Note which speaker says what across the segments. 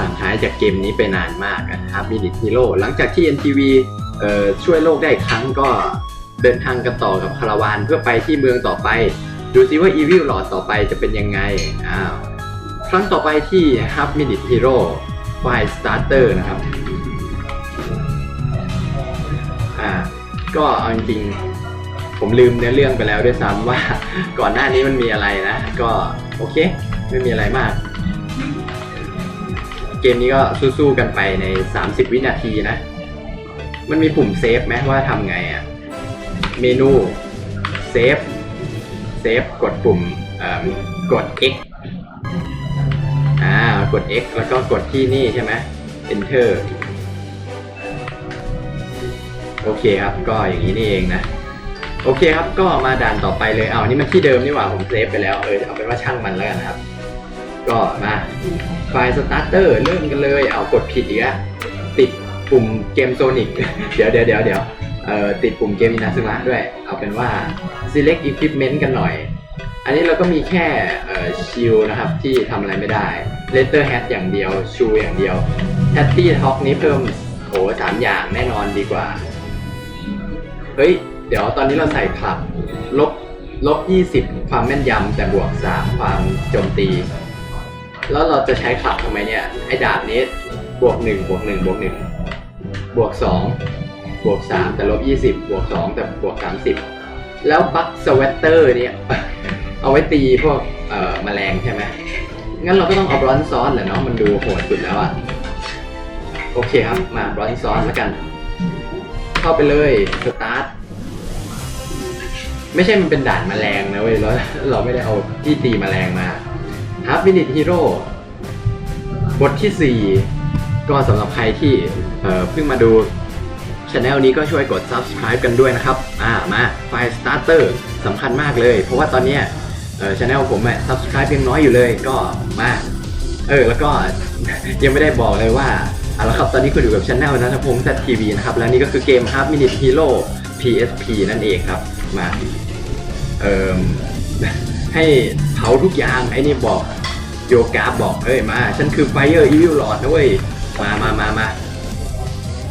Speaker 1: ห่างหายจากเกมนี้ไปนานมากนะครับมินิทีโร่หลังจากที่ NTV เอ่อช่วยโลกได้ครั้งก็เดินทางกันต่อกับคาราวานเพื่อไปที่เมืองต่อไป ดูซิว่า Evil Lord ต่อไปจะเป็นยังไงอ้าวครั้งต่อไปที่ Hub Minute Hero File Starter นะครับอ่าก็เอาจริงผมลืมเนื้อเรื่องไปแล้วด้วยซ้ำว่าก่อนหน้านี้มันมีอะไรนะ ก็โอเค ไม่มีอะไรมาก เกมนี้ก็สู้ๆกันไปใน 30 วินาทีนะ มันมีปุ่มเซฟไหมว่าทำไงอะ่ะ เมนูเซฟ เซฟกดปุ่มเอ่อกด X อ่ากด X แล้วก็กดที่นี่ใช่ไหม Enter โอเคครับ ก็อย่างนี้นี่เองนะ โอเคครับ ก็มาด่านต่อไปเลย เอานี่มันที่เดิมนี่หว่า ผมเซฟไปแล้ว เออ เอาเป็นว่าช่างมันแล้วกันครับ ก็มา ไฟล์สตาร์เตอร์เริ่มกันเลย เอากดผิดอีกอะติดปุ่มเกมโซนิกเดี๋ยวเดี๋ยวเดี๋ยวเดี๋ยวเอ่อติดปุ่มเกมอินาซึมะด้วย เอาเป็นว่า select equipment กันหน่อย อันนี้เราก็มีแค่เอ่อชิลนะครับที่ทำอะไรไม่ได้ letter hat อย่างเดียวชูอย่างเดียว hatty talk นี้เพิ่มโหสามอย่างแน่นอนดีกว่า เฮ้ย เดี๋ยวตอนนี้เราใส่คลับลบลบ 20 ความแม่นยำแต่บวก 3 ความโจมตี แล้วเราจะใช้คลับทำไมเนี่ย ไอ้ดาบนี้บวก1บวก1บวก1บวก2บวก3แต่ลบ20บบวก2แต่บวก30แล้วบัคสเวตเตอร์เนี่ยเอาไว้ตีพวกเอ่อแมลงใช่ไหมงั้นเราก็ต้องเอาบรอนซ์ซอสแหละเนาะมันดูโหดสุดแล้วอะโอเคครับมาบรอนซ์ซอสแล้วกัน เข้าไปเลยสตาร์ทไม่ใช่มันเป็นด่านแมลงนะเว้ยแล้วเราไม่ได้เอาที่ตีแมลงมา ฮับมินิฮีโร่บทที่ 4 ก็สำหรับใครที่เเพิ่งมาดูช anel นี้ก็ช่วยกด subscribe กันด้วยนะครับ อ่า มาไฟล์ starter สำคัญมากเลย เพราะว่าตอนนี้ช anel ผมอะ subscribe ยังน้อยอยู่เลย ก็มา เออ แล้วก็ยังไม่ได้บอกเลยว่าเอาละครับ ตอนนี้คุณอยู่กับช anel นัทพงศ์ทัทีวีนะครับ และนี่ก็คือเกม Half Minute Hero PSP นั่นเองครับ มา เอ่อ ให้เผาทุกอย่าง ไอ้นี่บอก โยกาบอกเอ้ยมา ฉันคือ Fire Evil Lord นะเว้ยมามามามา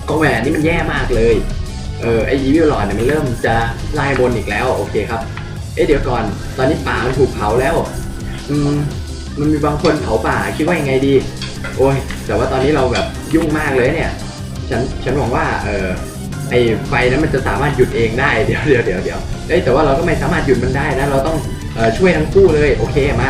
Speaker 1: ก็แหวนนี่มันแย่มากเลย เออไอ้ Evil Lord เนี่ยมันเริ่มจะไล่บนอีกแล้วโอเคครับ เอ๊ะเดี๋ยวก่อนตอนนี้ป่ามันถูกเผาแล้ว อืมมันมีบางคนเผาป่าคิดว่ายังไงดี โอ้ย แต่ว่าตอนนี้เราแบบยุ่งมากเลยเนี่ย ฉันฉันหวังว่าเออไอไฟนั้นมันจะสามารถหยุดเองได้เดี๋ยวเดี๋ยวเดี๋ยวเดี๋ยวเอ้แต่ว่าเราก็ไม่สามารถหยุดมันได้นะเราต้องช่วยทั้งคู่เลยโอเคมา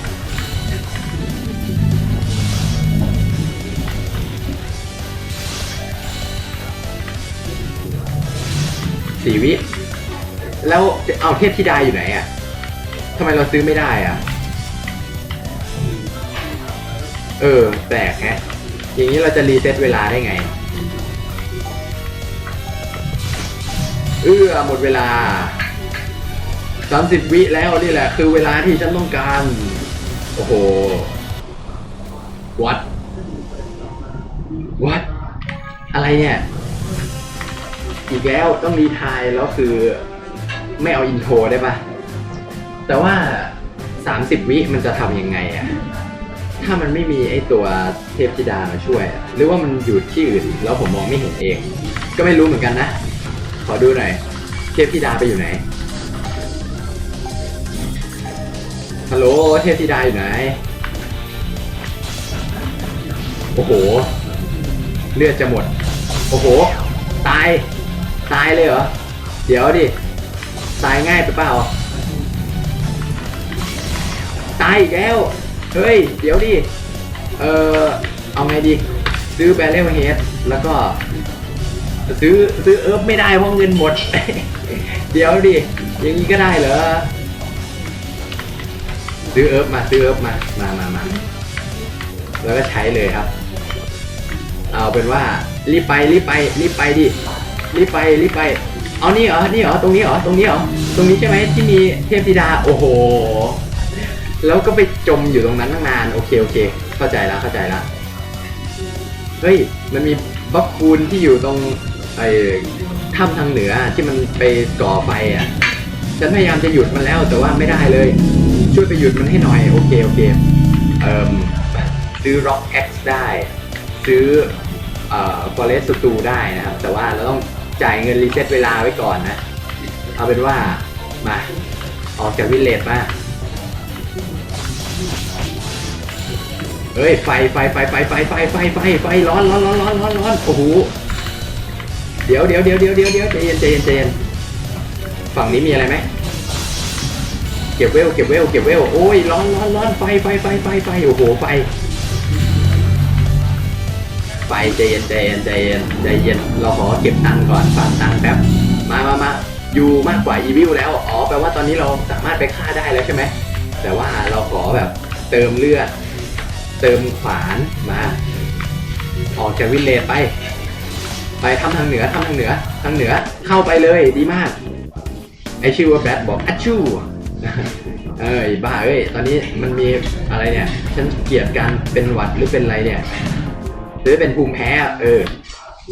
Speaker 1: สี่วิ แล้วเอาเทพธิดาอยู่ไหนอะทำไมเราซื้อไม่ได้อะ เออแปลกแฮะอย่างนี้เราจะรีเซ็ตเวลาได้ไง เอื้อหมดเวลา30วิแล้วนี่แหละ คือเวลาที่ฉันต้องการ โอ้โหวัดวัดอะไรเนี่ย อีกแล้วต้องรีทายแล้วคือไม่เอาอินโทรได้ปะแต่ว่า 30 วิมันจะทำยังไงอะถ้ามันไม่มีไอตัวเทพธิดามาช่วยอะหรือว่ามันอยู่ที่อื่นแล้วผมมองไม่เห็นเอง ก็ไม่รู้เหมือนกันนะ ขอดูหน่อยเทพธิดาไปอยู่ไหนฮัลโหลเทพธิดาอยู่ไหนโอ้โห เลือดจะหมด โอ้โห ตาย ตายเลยเหรอ เดี๋ยวดิ ตายง่ายไปเปล่า ตายอีกแล้ว เฮ้ย เดี๋ยวดิ เออเอาไงดี ซื้อแบรเรลเฮดแล้วก็ ซื้อซื้อเอิบไม่ได้เพราะเงินหมด เดี๋ยวดิ อย่างนี้ก็ได้เหรอ ซื้อเอิบมา ซื้อเอิบมา มามามาแล้วก็ใช้เลยครับ เอาเป็นว่ารีบไปรีบไปรีบไปดิ รีบไปรีบไป เอานี่เหรอ นี่เหรอ ตรงนี้เหรอ ตรงนี้เหรอ ตรงนี้ใช่ไหมที่มีเทพธิดา โอ้โห แล้วก็ไปจมอยู่ตรงนั้นตั้งนาน โอเคโอเค เข้าใจแล้วเข้าใจแล้ว เฮ้ย มันมีบัฟคูนที่อยู่ตรงไอ้ถ้ำทางเหนือที่มันไปก่อไฟอะ ฉันพยายามจะหยุดมันแล้วแต่ว่าไม่ได้เลย ช่วยไปหยุดมันให้หน่อย โอเคโอเค เอ่มซื้อ Rock X ได้ ซื้อเอ่อ Forest s t o ได้นะครับ แต่ว่าเราต้อง จ่ายเงินรีเซ็ตเวลาไว้ก่อนนะ เอาเป็นว่า มา ออกจากวิลเลจมาเฮ้ยไฟไฟไฟไฟไฟไฟไฟไฟไฟร้อนร้อนร้อนร้อนร้อนร้อนโอ้โหเดี๋ยวเดี๋ยวเดี๋ยวเดี๋ยวเดี๋ยวเดี๋ยวใจเย็นใจเย็นใจเย็นฝั่งนี้มีอะไรไหมเก็บเวลเก็บเวลเก็บเวลโอ้ยร้อนร้อนร้อนไฟไฟไฟไฟไฟโอ้โหไฟ ไฟใจเย็นใจเย็นใจเย็นใจเย็นเราขอเก็บตังค์ก่อนฝากตังค์แป๊บมามามาอยู่มากกว่าอีวิลแล้วอ๋อแปลว่าตอนนี้เราสามารถไปฆ่าได้แล้วใช่ไหมแต่ว่าเราขอแบบเติมเลือด เติมขวานมา ออกจากวิลเลไป ไปทำทางเหนือทำทางเหนือทางเหนือเข้าไปเลยดีมาก ไอชื่อว่าแบทบอกอัชชูเอ้ยบ้าเอ้ยตอนนี้มันมีอะไรเนี่ย ฉันเกลียดการเป็นหวัดหรือเป็นอะไรเนี่ย หรือเป็นภูมิแพ้เออ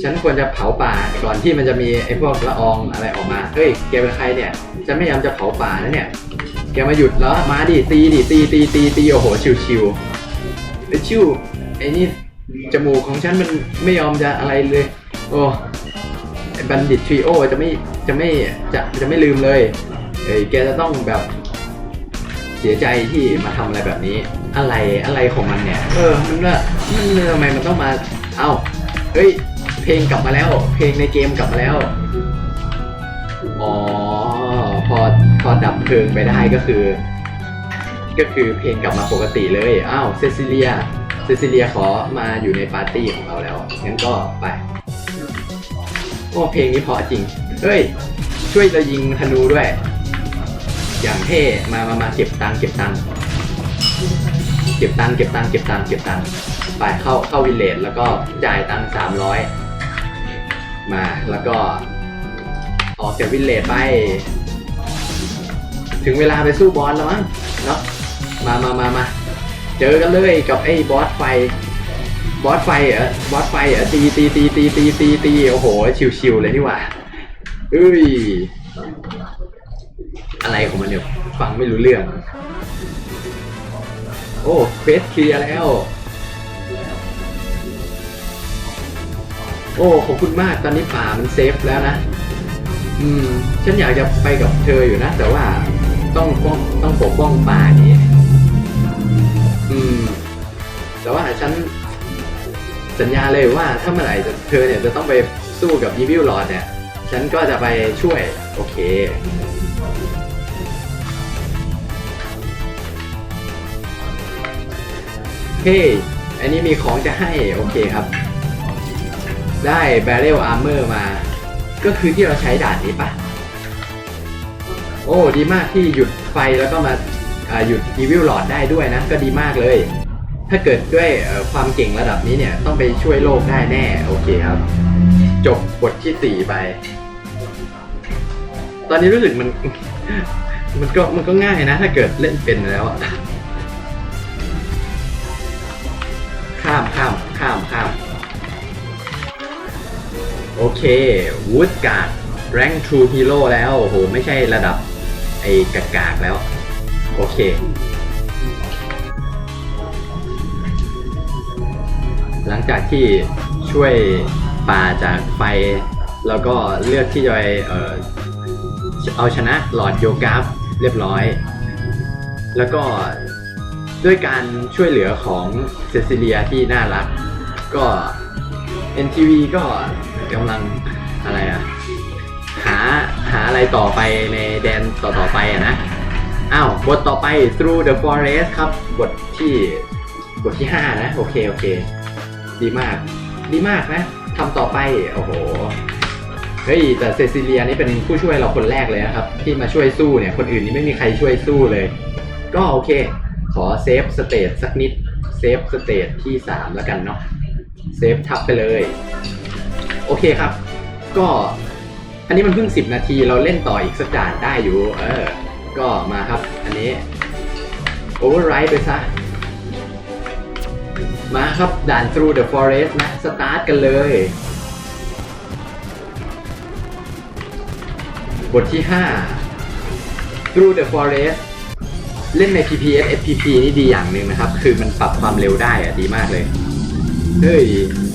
Speaker 1: ฉันควรจะเผาป่าก่อนที่มันจะมีไอ้พวกละอองอะไรออกมาเฮ้ยแกเป็นใครเนี่ยฉันไม่ยามจะเผาป่านะเนี่ยแกมาหยุดแล้วมาดิตีดิตีตีตีตีโอ้โหชิวชิวไอ้ชิวไอ้นี่จมูกของฉันมันไม่ยอมจะอะไรเลย โอ้ไอบัณฑิตทริโอจะไม่จะไม่จะจะไม่ลืมเลยเอ้ยแกจะต้องแบบเสียใจที่มาทำอะไรแบบนี้ อะไรอะไรของมันเนี่ย เออ มันว่ามันทำไมมันต้องมา เอ้า เฮ้ย เพลงกลับมาแล้ว เพลงในเกมกลับมาแล้ว อ๋อ พอ พอดับเพลิงไปได้ก็คือ ก็คือเพลงกลับมาปกติเลย อ้าว เซซิเลีย เซซิเลียขอมาอยู่ในปาร์ตี้ของเราแล้ว งั้นก็ไป โอ้เพลงนี้เพราะจริง เฮ้ย ช่วยจะยิงธนูด้วย อย่างเท่ มา มา มาเก็บตังค์เก็บตังค์ เก็บตังค์เก็บตังค์เก็บตังค์เก็บตังค์ไปเข้าเข้าวิลเลจแล้วก็จ่ายตังค์สามร้อยมาแล้วก็ออกจากวิลเลจไป ถึงเวลาไปสู้บอสแล้วมั้งเนาะมามามามาเจอกันเลยกับไอ้บอสไฟบอสไฟเหรอบอสไฟเหรอตีตีตีตีตีตีตีโอ้โห ชิวๆเลยนี่หว่าเอ้ยอะไรของมันเนี่ยฟังไม่รู้เรื่อง โอ้เฟสเคลียร์แล้ว โอ้ขอบคุณมากตอนนี้ป่ามันเซฟแล้วนะ อืม ฉันอยากจะไปกับเธออยู่นะ แต่ว่าต้องป้องต้องปกป้องป่านี้ อืม แต่ว่าฉันสัญญาเลยว่าถ้าเมื่อไหร่เธอเนี่ยจะต้องไปสู้กับยีวิลลอดเนี่ย ฉันก็จะไปช่วย โอเค เฮ้ยอันนี้มีของจะให้โอเคครับ ได้ Barrel Armor มา ก็คือที่เราใช้ด่านนี้ปะโอ้ ดีมากที่หยุดไฟแล้วก็มาหยุด Evil Lord ได้ด้วยนะ ก็ดีมากเลย ถ้าเกิดด้วยความเก่งระดับนี้เนี่ย ต้องไปช่วยโลกได้แน่ โอเคครับ จบบทที่สี่ไป ตอนนี้รู้สึกมัน มันก็มันก็ง่ายนะ ถ้าเกิดเล่นเป็นแล้วอะ ข้ามข้ามข้ามข้ามโอเควูดการ์ดแรงทรูฮีโร่แล้ว โอ้โห ไม่ใช่ระดับ ไอ้กากากแล้ว โอเค หลังจากที่ช่วยป่าจากไฟ แล้วก็เลือกที่จะไปเออเอาชนะหลอดโยกราฟเรียบร้อย แล้วก็ ด้วยการช่วยเหลือของเซซิเลียที่น่ารัก ก็ NTV ก็กำลังอะไรอะหาหาอะไรต่อไปในแดนต่อต่อไปอะนะ อ้าว บทต่อไป Through the Forest ครับ บทที่บทที่ 5 นะ โอเค โอเค ดีมาก ดีมากนะทำต่อไป โอ้โห เฮ้ย แต่เซซิเลียนี่เป็นผู้ช่วยเราคนแรกเลยนะครับ ที่มาช่วยสู้เนี่ย คนอื่นนี่ไม่มีใครช่วยสู้เลย ก็โอเค ขอเซฟสเตทสักนิด เซฟสเตทที่3แล้วกันเนาะ เซฟทับไปเลย โอเคครับ ก็อันนี้มันเพิ่ง10นาทีเราเล่นต่ออีกสักด่านได้อยู่ เออ ก็มาครับ อันนี้ override ไปซะ มาครับด่าน through the forest นะ สตาร์ทกันเลย บทที่ 5 through the forest เล่นใน PPS FPP นี่ดีอย่างหนึ่งนะครับ คือมันปรับความเร็วได้อะดีมากเลย เฮ้ย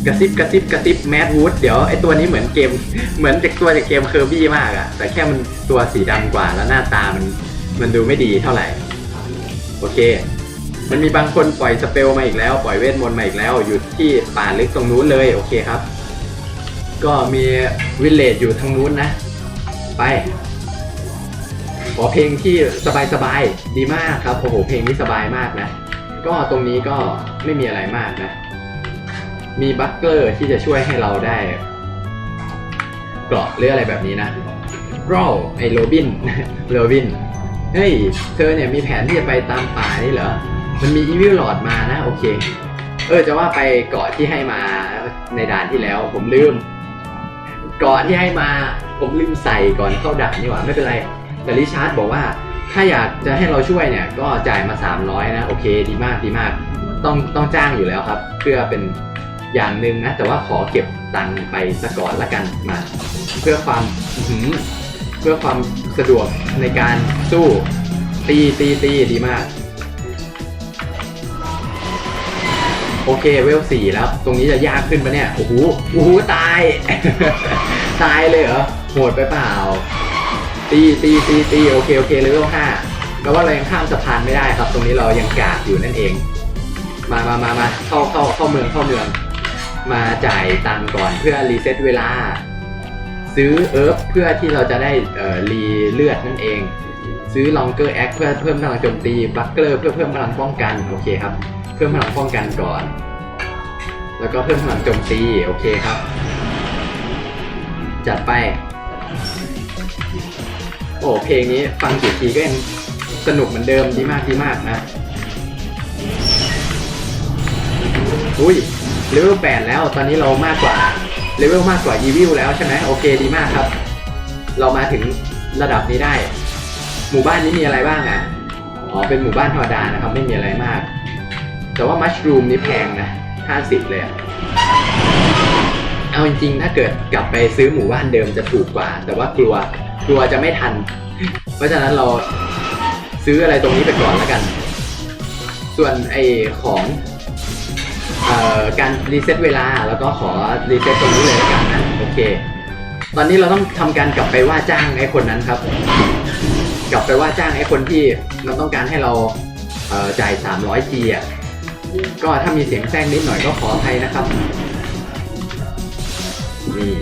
Speaker 1: กระซิบกระซิบกระซิบแมดวูดเดี๋ยวไอตัวนี้เหมือนเกม เหมือนจากตัวจากเกมเคอร์บี้มากอะแต่แค่มันตัวสีดำกว่าแล้วหน้าตามันมันดูไม่ดีเท่าไหร่ โอเค มันมีบางคนปล่อยสเปลมาอีกแล้ว ปล่อยเวทมนต์มาอีกแล้ว อยู่ที่ป่าลึกตรงนู้นเลย โอเคครับ ก็มีวิลเลจอยู่ทางนู้นนะ ไป ขอเพลงที่สบายๆดีมากครับโอ้โหเพลงนี้สบายมากนะ ก็ตรงนี้ก็ไม่มีอะไรมากนะ มีบัคเกอร์ที่จะช่วยให้เราได้เกราะหรืออะไรแบบนี้นะรอไอโรบินโรบินเฮ้ยเธอเนี่ยมีแผนที่จะไปตามป่านี่เหรอ มันมีอีวิลหลอดมานะ โอเค เออจะว่าไปเกาะที่ให้มาในด่านที่แล้ว ผมลืมเกาะที่ให้มาผมลืมใส่ก่อนเข้าด่านนี่หว่าไม่เป็นไร แต่ริชาร์ดบอกว่าถ้าอยากจะให้เราช่วยเนี่ยก็จ่ายมา 300 นะ โอเคดีมากดีมาก ต้องต้องจ้างอยู่แล้วครับ เพื่อเป็นอย่างหนึ่งนะ แต่ว่าขอเก็บตังค์ไปสก่อนละกันมา เพื่อความเพื่อความสะดวกในการสู้ตีตีตีดีมาก โอเคเวลสี่แล้ว ตรงนี้จะยากขึ้นปะเนี่ย โอ้โหโอ้โหตาย ตายเลยเหรอโหดไปเปล่า ตีตีตีตีโอเคโอเคเลเวลห้าแปลว่าเรายังข้ามสะพานไม่ได้ครับ ตรงนี้เรายังกากอยู่นั่นเอง มามามามาเข้าเข้าเข้าเมืองเข้าเมือง มาจ่ายตังก่อนเพื่อรีเซ็ตเวลา ซื้อเอิร์ฟเพื่อที่เราจะได้เอ่อรีเลือดนั่นเอง ซื้อลองเกอร์แอคเพื่อเพิ่มพลังโจมตีบัคเกอร์เพื่อเพิ่มพลังป้องกันโอเคครับ เพิ่มพลังป้องกันก่อน แล้วก็เพิ่มพลังโจมตีโอเคครับ จัดไป อ้เพลงนี้ฟังกี่ทีก็ยังสนุกเหมือนเดิมดีมากดีมากนะอุ้ยเลเวลแปดแล้วตอนนี้เรามากกว่าเลเวลมากกว่าอีวิลแล้วใช่ไหมโอเคดีมากครับ เรามาถึงระดับนี้ได้ หมู่บ้านนี้มีอะไรบ้างอะอ๋อเป็นหมู่บ้านธรรมดานะครับ ไม่มีอะไรมาก แต่ว่ามัชรูมนี่แพงนะ50เลยอะ เอาจริงๆ ถ้าเกิดกลับไปซื้อหมู่บ้านเดิมจะถูกกว่า แต่ว่ากลัวกลัวจะไม่ทัน เพราะฉะนั้นเราซื้ออะไรตรงนี้ไปก่อนแล้วกัน ส่วนไอของออการรีเซ็ตเวลาแล้วก็ขอรีเซ็ตตรงนี้เลยแล้วกันนะโอเค ตอนนี้เราต้องทำการกลับไปว่าจ้างไอ้คนนั้นครับ กลับไปว่าจ้างไอ้คนที่มันต้องการให้เราเจ่าย 300ทีอะก็ถ้ามีเสียงแทรกนิดหน่อยก็ขออภัยนะครับ นี่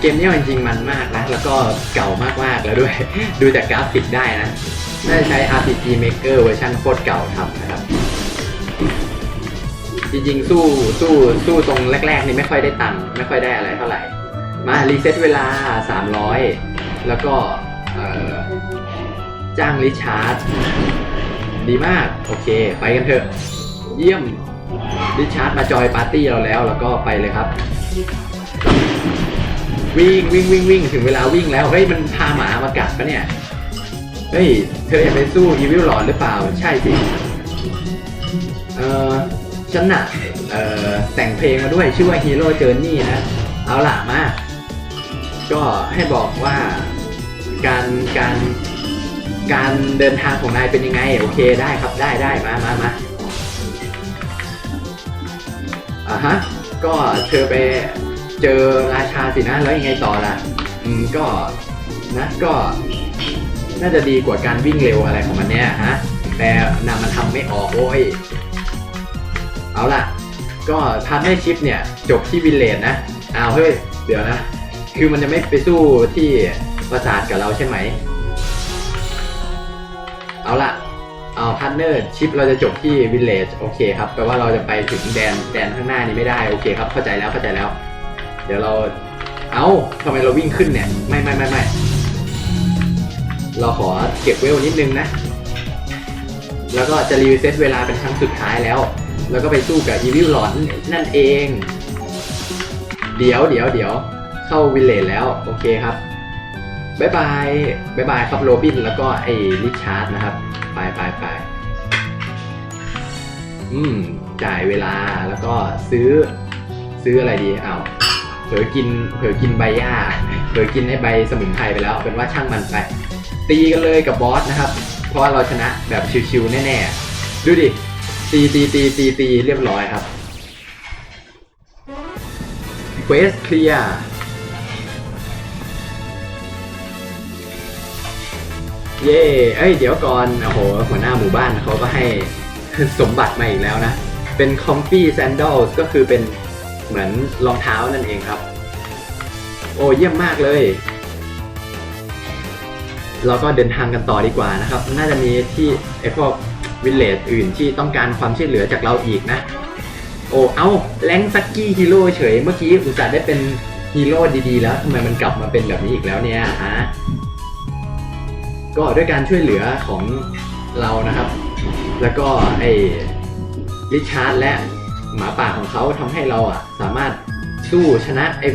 Speaker 1: เกมนี้มันจริงๆมันมากนะ แล้วก็เก่ามากๆแล้วด้วย ดูจากกราฟิกได้นะ น่าจะใช้ RPG Maker เวอร์ชันโคตรเก่าทำนะครับ จริงๆ สู้สู้สู้ตรงแรก ๆ นี่ไม่ค่อยได้ตังค์ไม่ค่อยได้อะไรเท่าไหร่ มารีเซ็ตเวลา 300 แล้วก็จ้างริชาร์ดดีมาก โอเค ไปกันเถอะ เยี่ยมริชาร์ดมาจอยปาร์ตี้เราแล้ว แล้วก็ไปเลยครับ วิ่งวิ่งวิ่งวิ่งถึงเวลาวิ่งแล้ว เฮ้ย มันพาหมามากัดปะเนี่ย เฮ้ย เธออยากไปสู้อีวิลหลอนหรือเปล่า ใช่สิเออฉันน่ะเออแต่งเพลงมาด้วยชื่อว่า Hero Journey นะ เอาล่ะมา ก็ให้บอกว่าการการการเดินทางของนายเป็นยังไง โอเคได้ครับได้ได้มามามาอะฮะ ก็เธอไป เจอราชาสินะแล้วยังไงต่อล่ะ อืมก็นะก็ น่าจะดีกว่าการวิ่งเร็วอะไรของมันเนี่ยฮะแต่นำมันทำไม่ออกโอ้ยเอาล่ะ ก็พาร์ทเนอร์ชิพเนี่ย จบที่วิลเลจนะเอาเฮ้ย เดี๋ยวนะ คือมันจะไม่ไปสู้ที่ปราสาทกับเราใช่ไหม เอาล่ะเอาพาร์ทเนอร์ชิปเราจะจบที่วิลเลจโอเคครับแปลว่าเราจะไปถึงแดนแดนข้างหน้านี้ไม่ได้ โอเคครับเข้าใจแล้วเข้าใจแล้ว ดี๋ยวเรา เอาทำไมเราวิ่งขึ้นเนี่ย ไม่ไม่ไม่ไม่เราขอเก็บเวลนิดนึงนะ แล้วก็จะรีเซ็ตเวลาเป็นครั้งสุดท้ายแล้ว แล้วก็ไปสู้กับอีวิลหลอนนั่นเอง เดี๋ยวเดี๋ยวเดี๋ยวเข้าวิลเลจแล้ว โอเคครับบายบายบายบายครับโรบิน แล้วก็ไอ้ริชาร์ดนะครับ ไปไปไปอืม จ่ายเวลาแล้วก็ซื้อ ซื้ออะไรดีอ้าว เผลอกินเผลอกินใบหญ้าเผลอกินไอ้ใบสมุนไพรไปแล้วเป็นว่าช่างมันไป ตีกันเลยกับบอสนะครับ เพราะว่าเราชนะแบบชิวๆแน่ๆ ดูดิ ตีตีตีตีตีเรียบร้อยครับเควสเคลียร์เย่เอ้ย เดี๋ยวก่อน โอ้โห หัวหน้าหมู่บ้านเขาก็ให้สมบัติมาอีกแล้วนะ เป็น comfy sandals ก็คือเป็น เหมือนรองเท้านั่นเองครับ โอ้เยี่ยมมากเลย เราก็เดินทางกันต่อดีกว่านะครับ น่าจะมีที่ไอพวกวิลเลจอื่นที่ต้องการความช่วยเหลือจากเราอีกนะ โอ้เอ้าแรงซักกี้ฮีโร่เฉย เมื่อกี้อุตส่าห์ได้เป็นฮีโร่ดีๆ แล้วทำไมมันกลับมาเป็นแบบนี้อีกแล้วเนี่ยฮะก็ด้วยการช่วยเหลือของเรานะครับ แล้วก็ไอริชาร์ดและ หมาป่าของเขาทำให้เราอะสามารถสู้ชนะไอ้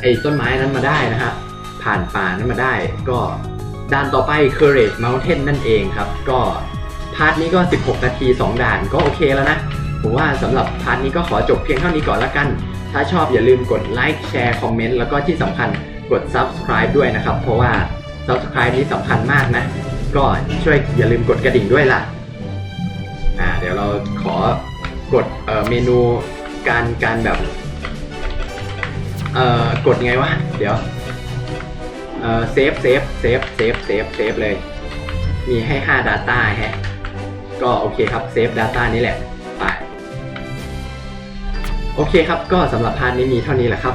Speaker 1: ไอ้ต้นไม้นั้นมาได้นะครับผ่านป่านั้นมาได้ ก็ด่านต่อไป Courage Mountain นั่นเองครับ ก็พาร์ทนี้ก็ 16 นาที 2 ด่านก็โอเคแล้วนะผมว่าสำหรับพาร์ทนี้ก็ขอจบเพียงเท่านี้ก่อนละกัน ถ้าชอบอย่าลืมกดไลค์แชร์คอมเมนต์แล้วก็ที่สำคัญกด Subscribe ด้วยนะครับ เพราะว่า Subscribe นี้สำคัญมากนะ ก็ช่วยอย่าลืมกดกระดิ่งด้วยล่ะ อ่า เดี๋ยวเราขอ กดเอ่อเมนูการการแบบเอ่อกดไงวะ เดี๋ยวเอ่อเซฟเซฟเซฟเซฟเซฟเซฟเลย มีให้ 5 Data ฮะ ก็โอเคครับเซฟ Data นี้แหละ ไป โอเคครับก็สำหรับพาร์ทนี้มีเท่านี้แหละครับ